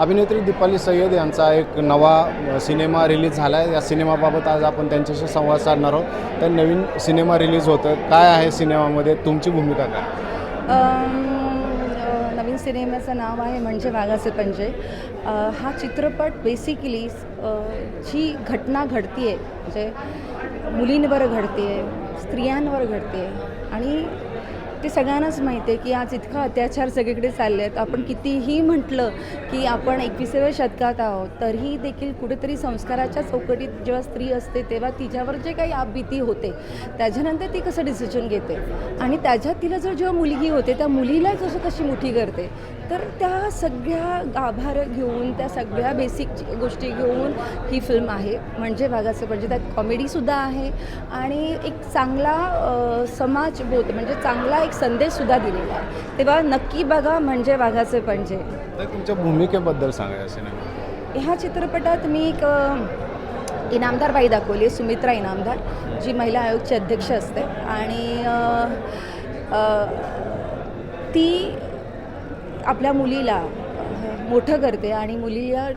अभिनेत्री दीपाली सय्यद यांचा एक नवा सिनेमा रिलीज झाला आहे या सिनेमाबाबत आज आपण त्यांच्याशी संवाद साधणार आहोत. तर नवीन सिनेमा रिलीज होतं काय आहे सिनेमामध्ये? तुमची भूमिका काय? नवीन सिनेमाचं नाव आहे म्हणजे वाघाचे पंजे. हा चित्रपट बेसिकली जी घटना घडती आहे म्हणजे मुलींवर घडते आहे स्त्रियांवर घडते आहे आणि ते सगळ्यांनाच माहिती आहे की आज इतका अत्याचार सगळीकडे चालले आहेत आपण कितीही म्हटलं की आपण एकविसाव्या शतकात आहोत तरीही देखील कुठेतरी संस्काराच्या चौकटीत जेव्हा स्त्री असते तेव्हा तिच्यावर जे काही आपभीती होते त्याच्यानंतर ती कसं डिसिजन घेते? आणि त्याच्यात तिला जर जेव्हा मुलगी होते त्या मुलीला जसं कशी मुठी करते? तर त्या सगळ्या गाभार घेऊन त्या सगळ्या बेसिक गोष्टी घेऊन ही फिल्म आहे. म्हणजे भागाचं म्हणजे त्यात कॉमेडीसुद्धा आहे. आणि एक चांगला समाजबोध म्हणजे चांगला एक संदेशसुद्धा दिलेला आहे. तेव्हा नक्की बघा म्हणजे वाघाचे पंजे तर तुमच्या भूमिकेबद्दल सांगा या सिनेमा ह्या चित्रपटात मी एक अ, इनामदार बाई दाखवली आहे सुमित्रा इनामदार जी महिला आयोगची अध्यक्ष असते. आणि ती आपल्या मुलीला मोठं करते आणि मुलीला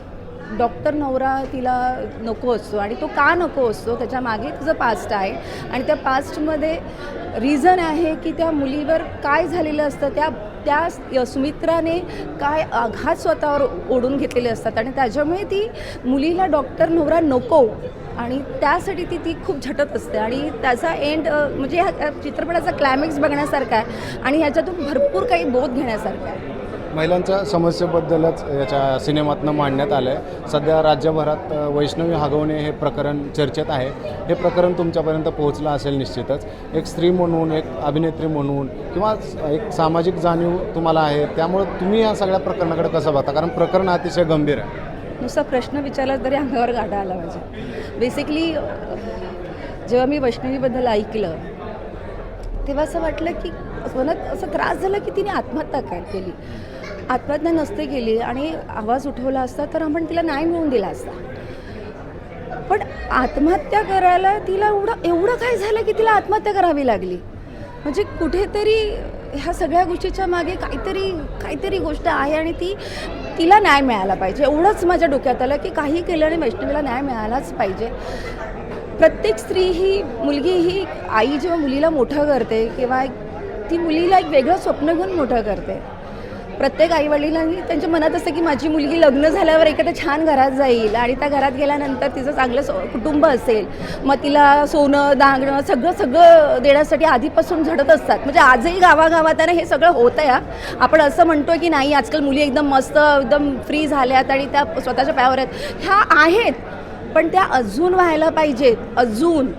डॉक्टर नवरा तिला नको असतो आणि तो का नको असतो त्याच्यामागे तिचं पास्ट आहे. आणि त्या पास्टमध्ये रिझन आहे की त्या मुलीवर काय झालेलं असतं त्या त्या सुमित्राने काय आघात स्वतःवर ओढून घेतलेले असतात. आणि त्याच्यामुळे ती मुलीला डॉक्टर नवरा नको आणि त्यासाठी ती ती खूप झटत असते. आणि त्याचा एंड म्हणजे ह्या ह्या चित्रपटाचा क्लायमॅक्स बघण्यासारखा आहे. आणि ह्याच्यातून भरपूर काही बोध घेण्यासारखा आहे. महिलांच्या समस्येबद्दलच याच्या सिनेमातनं मांडण्यात आलं आहे सध्या राज्यभरात वैष्णवी हगवणे हे प्रकरण चर्चेत आहे. हे प्रकरण तुमच्यापर्यंत पोहोचलं असेल निश्चितच. एक स्त्री म्हणून एक अभिनेत्री म्हणून किंवा एक सामाजिक जाणीव तुम्हाला आहे त्यामुळे तुम्ही या सगळ्या प्रकरणाकडे कसं बघता कारण प्रकरण अतिशय गंभीर आहे. नुसता प्रश्न विचारला तरी अंगावर गाडा आला माझ्या बेसिकली जेव्हा मी वैष्णवीबद्दल ऐकलं तेव्हा असं वाटलं की मनात असं त्रास झाला की तिने आत्महत्या काय केली? आत्महत्या नसते केली आणि आवाज उठवला असता तर आपण तिला न्याय मिळवून दिला असता. पण आत्महत्या करायला तिला एवढं एवढं काय झालं की तिला आत्महत्या करावी लागली? म्हणजे कुठेतरी ह्या सगळ्या गोष्टीच्या मागे काहीतरी काहीतरी गोष्ट आहे आणि ती तिला न्याय मिळाला पाहिजे. एवढंच माझ्या डोक्यात आलं की काही केलं आणि वैष्णवीला न्याय मिळालाच पाहिजे. प्रत्येक स्त्री ही मुलगी ही आई जेव्हा मुलीला मोठं करते किंवा एक- ती मुलीला एक वेगळं स्वप्न घेऊन मोठं करते. प्रत्येक आईवडिलांनी त्यांच्या मनात असतं की माझी मुलगी लग्न झाल्यावर एखाद्या छान घरात जाईल आणि त्या घरात गेल्यानंतर तिचं चांगलं स- कुटुंब असेल मग तिला सोनं दांगणं सगळं सगळं देण्यासाठी आधीपासून झडत असतात. म्हणजे आजही गावागावात आहे ना हे सगळं होतं या आपण असं म्हणतो की नाही आजकाल मुली एकदम मस्त एकदम फ्री झाल्यात आणि त्या स्वतःच्या पायावर आहेत. ह्या आहेत पण त्या अजून व्हायला पाहिजेत अजून.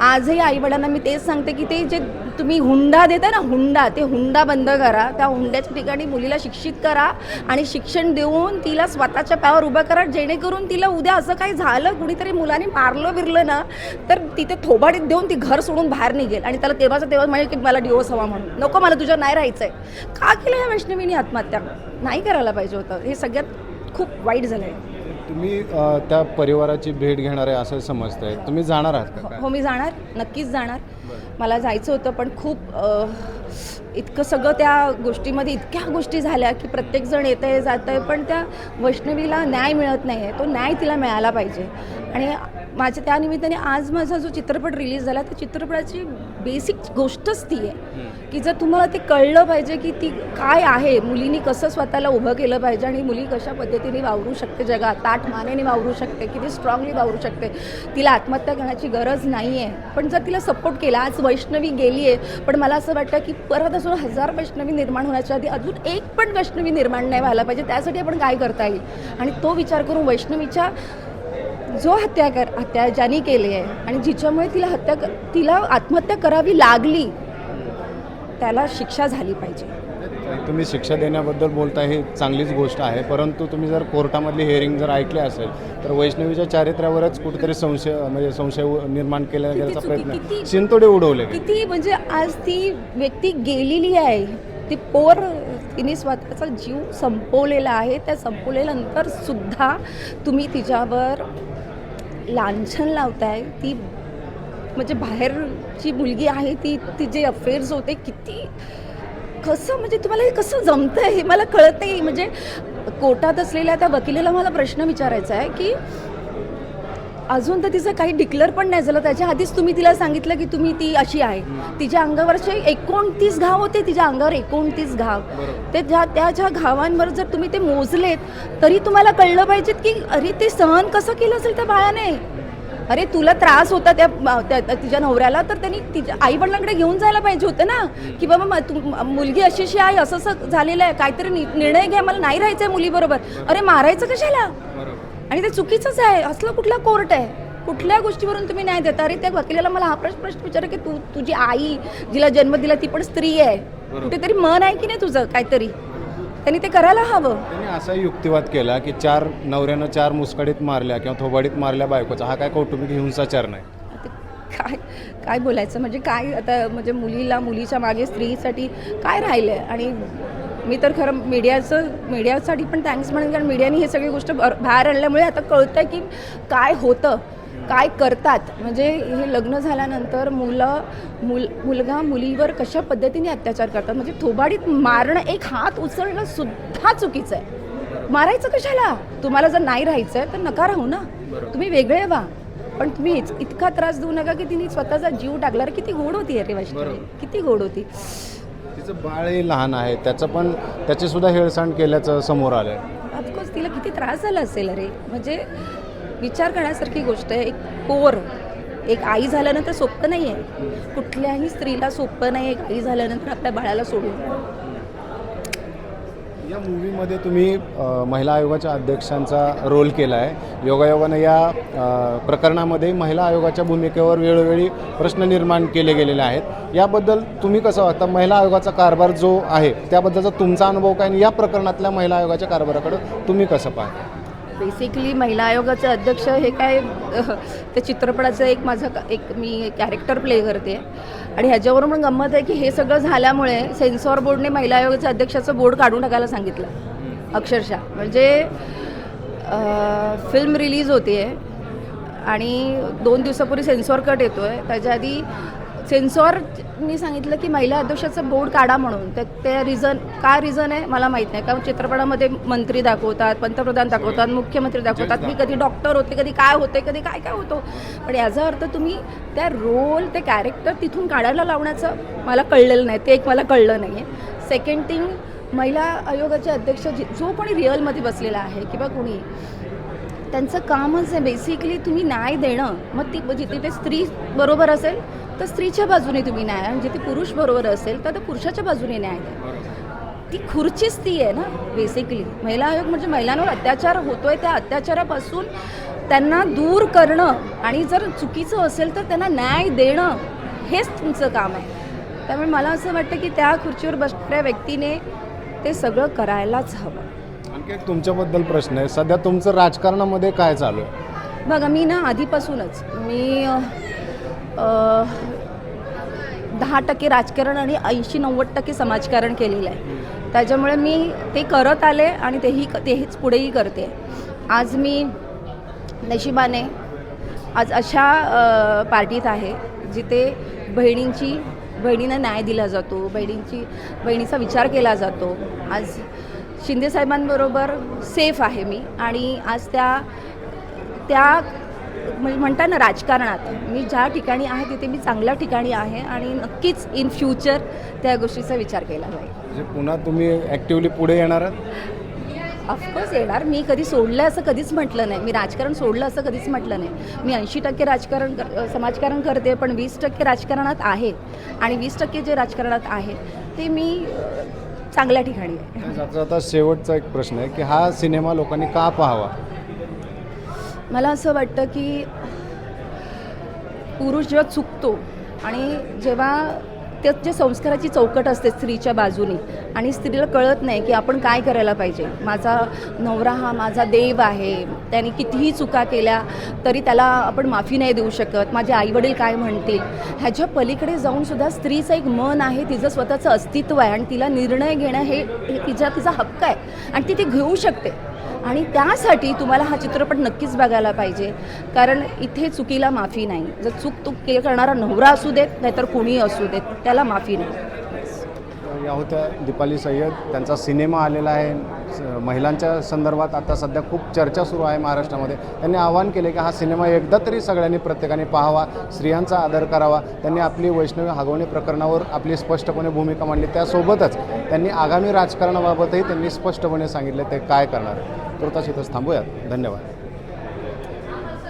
आजही आईवडिलांना मी तेच सांगते की ते जे तुम्ही हुंडा देता ना हुंडा ते हुंडा बंद करा. त्या हुंड्याच्या ठिकाणी मुलीला शिक्षित करा आणि शिक्षण देऊन तिला स्वतःच्या पायावर उभं करा. जेणेकरून तिला उद्या असं काही झालं कुणीतरी मुलाने मारलं बिरलं ना तर तिथे थोबाडीत देऊन ती घर सोडून बाहेर निघेल. आणि त्याला तेव्हाचा तेव्हा म्हणजे की मला डिवोर्स हवा म्हणून. नको मला तुझ्या नाही राहायचं आहे का केलं या वैष्णवीने आत्महत्या? नाही करायला पाहिजे होतं. हे सगळ्यात खूप वाईट झालं आहे तुम्ही अ, त्या परिवाराची भेट घेणार आहे असं समजतंय. तुम्ही जाणार आहात का? काय? हो मी जाणार. नक्कीच जाणार. मला जायचं होतं पण खूप अ, इतकं सगळं त्या गोष्टीमध्ये इतक्या गोष्टी झाल्या की प्रत्येकजण येतं आहे जातं आहे पण त्या वैष्णवीला न्याय मिळत नाही आहे तो न्याय तिला मिळाला पाहिजे. आणि माझ्या त्या निमित्ताने आज माझा जो चित्रपट रिलीज झाला त्या चित्रपटाची बेसिक गोष्टच ती आहे की जर तुम्हाला ते कळलं पाहिजे की ती काय आहे मुलींनी कसं स्वतःला उभं केलं पाहिजे आणि मुली कशा पद्धतीने वावरू शकते जगात ताट मानेने वावरू शकते किती स्ट्रॉंगली वावरू शकते तिला आत्महत्या करण्याची गरज नाही आहे पण जर तिला सपोर्ट केला आज वैष्णवी गेली आहे पण मला असं वाटतं की परत अजून हजार वैष्णवी निर्माण होण्याच्या आधी अजून एक पण वैष्णवी निर्माण नाही व्हायला पाहिजे त्यासाठी आपण काय करता येईल? आणि तो विचार करून वैष्णवीच्या जो हत्या कर हत्या ज्याने केली आहे आणि जिच्यामुळे तिला हत्या तिला आत्महत्या करावी लागली त्याला शिक्षा झाली पाहिजे तुम्ही शिक्षा देण्याबद्दल बोलताय ही चांगलीच गोष्ट आहे परंतु तुम्ही जर कोर्टामधली हिअरिंग जर ऐकली असेल तर वैष्णवीच्या चारित्र्यावरच कुठेतरी संशय म्हणजे संशय निर्माण केला गेल्याचा प्रयत्न शिंतोडे उडवले. किती म्हणजे आज ती व्यक्ती गेलेली आहे ती पोर तिने स्वतःचा जीव संपवलेला आहे त्या संपवल्यानंतर सुद्धा तुम्ही तिच्यावर लांछन लावताय ती म्हणजे बाहेरची मुलगी आहे ती तिचे अफेअर्स होते किती कसं म्हणजे तुम्हाला हे कसं जमतं हे मला कळत नाही म्हणजे कोर्टात असलेल्या त्या वकिलेला मला प्रश्न विचारायचा आहे की अजून तर तिचं काही डिक्लेअर पण नाही झालं. त्याच्या आधीच तुम्ही तिला सांगितलं की तुम्ही ती अशी आहे. तिच्या अंगावरचे एकोणतीस घाव होते तिच्या अंगावर एकोणतीस घाव. ते ज्या त्या ज्या घावांवर जर तुम्ही ते मोजलेत तरी तुम्हाला कळलं पाहिजेत की अरे ते सहन कसं केलं असेल त्या बाळाने? अरे तुला त्रास होता त्या तिच्या नवऱ्याला तर त्यांनी तिच्या आई वडिलांकडे घेऊन जायला पाहिजे होतं ना? की बाबा मुलगी अशी अशी आहे असं असं झालेलं आहे काहीतरी निर्णय घ्या मला नाही राहायचं आहे मुलीबरोबर. अरे मारायचं कशाला? आणि ते चुकीचंच आहे. असलं कुठला कोर्ट आहे? कुठल्या गोष्टीवरून तुम्ही न्याय देता? अरे त्या वकिलाला मला हा प्रश्न प्रश्न विचार की तू तुझी आई जिला जन्म दिला ती पण स्त्री आहे. कुठेतरी मन आहे की नाही तुझं काहीतरी? त्यांनी ते करायला हवं. त्यांनी असा युक्तिवाद केला की चार नवऱ्यानं चार मुसकडीत मारल्या किंवा थोबाडीत मारल्या बायकोचा. हा काय कौटुंबिक हिंसाचार नाही. काय काय बोलायचं? म्हणजे काय आता म्हणजे मुलीला मुलीच्या मागे स्त्रीसाठी काय राहिलं आहे आणि मी तर खरं मीडियाचं मीडियासाठी पण थँक्स म्हणेन कारण मीडियाने हे सगळी गोष्ट बाहेर आणल्यामुळे आता कळतं की काय होतं काय करतात. म्हणजे हे लग्न झाल्यानंतर मुलं मुल मुलगा मुलीवर कशा पद्धतीने अत्याचार करतात म्हणजे थोबाडीत मारणं एक हात उचलणं सुद्धा चुकीचं आहे. मारायचं कशाला? तुम्हाला जर नाही राहायचं आहे तर नका राहू ना. तुम्ही वेगळे व्हा. पण तुम्ही इतका त्रास देऊ नका की तिने स्वतःचा जीव टाकला. किती गोड होती अरे वैष्णवी किती गोड होती. तिचं बाळही लहान आहे त्याचं पण त्याची सुद्धा हेळसांड केल्याचं समोर आलंय. ऑफकोर्स तिला किती त्रास झाला असेल अरे? म्हणजे विचार करण्यासारखी गोष्ट आहे एक पोर. एक आई झाल्यानंतर सोपं नाही आहे कुठल्याही स्त्रीला सोपं नाही एक आई झाल्यानंतर आपल्या बाळाला सोडून. या मूवीमध्ये तुम्ही महिला आयोगाच्या अध्यक्षांचा रोल केला आहे योगायोगानं या प्रकरणामध्ये महिला आयोगाच्या भूमिकेवर वेळोवेळी प्रश्न निर्माण केले गेलेले आहेत. याबद्दल तुम्ही कसं वाटतं महिला आयोगाचा कारभार जो आहे त्याबद्दलचा तुमचा अनुभव काय? आणि या प्रकरणातल्या महिला आयोगाच्या कारभाराकडे तुम्ही कसं पाहता? बेसिकली महिला आयोगाचे अध्यक्ष हे काय त्या चित्रपटाचं एक माझं एक मी कॅरेक्टर प्ले करते. आणि ह्याच्यावरून पण गंमत आहे की हे सगळं झाल्यामुळे सेन्सॉर बोर्डने महिला आयोगाच्या अध्यक्षाचं बोर्ड काढून टाकायला सांगितलं. अक्षरशः. म्हणजे फिल्म रिलीज होते आणि दोन दिवसापूर्वी सेन्सॉर कट येतो आहे त्याच्या आधी सेन्सॉरनी सांगितलं की महिला अध्यक्षाचं बोर्ड काढा म्हणून. तर ते रिझन काय रिझन आहे? मला माहीत नाही. कारण चित्रपटामध्ये मंत्री दाखवतात पंतप्रधान दाखवतात मुख्यमंत्री दाखवतात. मी कधी डॉक्टर होते कधी काय होते कधी काय काय होतो. पण याचा अर्थ तुम्ही त्या रोल ते कॅरेक्टर तिथून काढायला लावण्याचं मला कळलेलं नाही. ते एक मला कळलं नाही आहे सेकंड थिंग महिला आयोगाचे अध्यक्ष जी- जो कोणी रिअलमध्ये बसलेला आहे किंवा कोणी त्यांचं कामच आहे बेसिकली तुम्ही न्याय देणं. मग ती जिथे ते स्त्री बरोबर असेल तर स्त्रीच्या बाजूने तुम्ही न्याय आणि जिथे पुरुष बरोबर असेल तर पुरुषाच्या बाजूने न्याय द्या. ती खुर्चीच ती आहे ना बेसिकली महिला आयोग म्हणजे महिलांवर अत्याचार होतोय त्या अत्याचारापासून त्यांना दूर करणं आणि जर चुकीचं असेल तर त्यांना न्याय देणं हेच तुमचं काम आहे. त्यामुळे मला असं वाटतं की त्या खुर्चीवर बसणाऱ्या व्यक्तीने ते सगळं करायलाच हवं. आणखी एक तुमच्याबद्दल प्रश्न आहे. सध्या तुमचं राजकारणामध्ये काय चालू आहे? बघा मी ना आधीपासूनच मी अ, दहा टक्के राजकारण आणि ऐंशी नव्वद टक्के समाजकारण केलेलं आहे. त्याच्यामुळे मी ते करत आले आणि तेही तेहीच पुढेही करते. आज मी नशिबाने आज अशा अ, पार्टीत आहे जिथे बहिणींची बहिणींना न्याय दिला जातो बहिणींची बहिणीचा विचार केला जातो. आज शिंदेसाहेबांबरोबर सेफ आहे मी. आणि आज त्या त्या म्हणजे म्हणतात ना राजकारणात मी ज्या ठिकाणी आहे तिथे मी चांगल्या ठिकाणी आहे आणि नक्कीच इन फ्युचर त्या गोष्टीचा विचार केला जाईल. म्हणजे पुन्हा तुम्ही ॲक्टिवली पुढे येणार ऑफकोर्स येणार. मी कधी सोडलं असं कधीच म्हटलं नाही. मी राजकारण सोडलं असं कधीच म्हटलं नाही. मी ऐंशी टक्के राजकारण कर- समाजकारण करते पण वीस टक्के राजकारणात आहे. आणि वीस टक्के जे राजकारणात आहे ते मी चांगल्या ठिकाणी आहे. जाता शेवटचा एक प्रश्न आहे की हा सिनेमा लोकांनी का पाहावा? मला असं वाटतं की पुरुष जेव्हा चुकतो आणि जेव्हा त्याचे संस्काराची चौकट असते स्त्रीच्या बाजूनी आणि स्त्रीला कळत नाही की आपण काय करायला पाहिजे. माझा नवरा हा माझा देव आहे. त्याने कितीही चुका केल्या तरी त्याला आपण माफी नाही देऊ शकत. माझे आईवडील काय म्हणतील? ह्याच्या पलीकडे जाऊनसुद्धा स्त्रीचं एक मन आहे तिचं स्वतःचं अस्तित्व आहे आणि तिला निर्णय घेणं हे हे तिचा तिचा हक्क आहे. आणि ती ते घेऊ शकते. आणि त्यासाठी तुम्हाला हा चित्रपट नक्कीच बघायला पाहिजे. कारण इथे चुकीला माफी नाही. जर चूक तूक के करणारा नवरा असू देत नाहीतर कोणी असू देत त्याला माफी नाही. या होत्या दीपाली सय्यद. त्यांचा सिनेमा आलेला आहे. स- महिलांच्या संदर्भात आता सध्या खूप चर्चा सुरू आहे महाराष्ट्रामध्ये. त्यांनी आवाहन केले की हा सिनेमा एकदा तरी सगळ्यांनी प्रत्येकाने पाहावा स्त्रियांचा आदर करावा. त्यांनी आपली वैष्णवी हागवणे प्रकरणावर आपली स्पष्टपणे भूमिका मांडली. त्यासोबतच त्यांनी आगामी राजकारणाबाबतही त्यांनी स्पष्टपणे सांगितले ते काय करणार. तुर्तास इथंच थांबूयात. धन्यवाद.